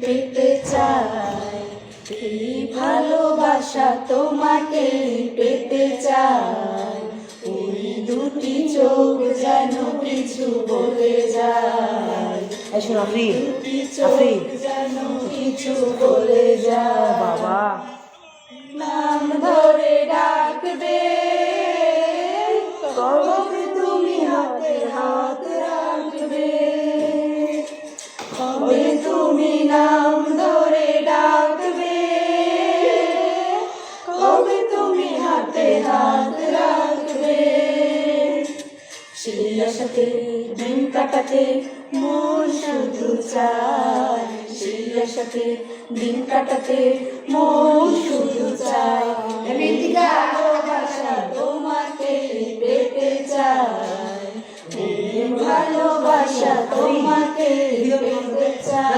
পেতে চাই। এই ভালোবাসা তোমাকে পেতে চাই। ওই দুটি চোখ যেন কিছু বলে যায়। দুটি চোখ যেন কিছু বলে যায়। বাবা। নাম ধরে ডাকবে। নাম ধরে ডাকবে। কবে তুমি হাতে হাত রাখবে? সেই আশাতে দিন কাটাতে মন শুধু চায়। সেই আশাতে দিন কাটাতে মন শুধু চায়। ভালোবাসা তোমাকে পেতে চায়। ভালোবাসা তোমাকে পেতে চায়।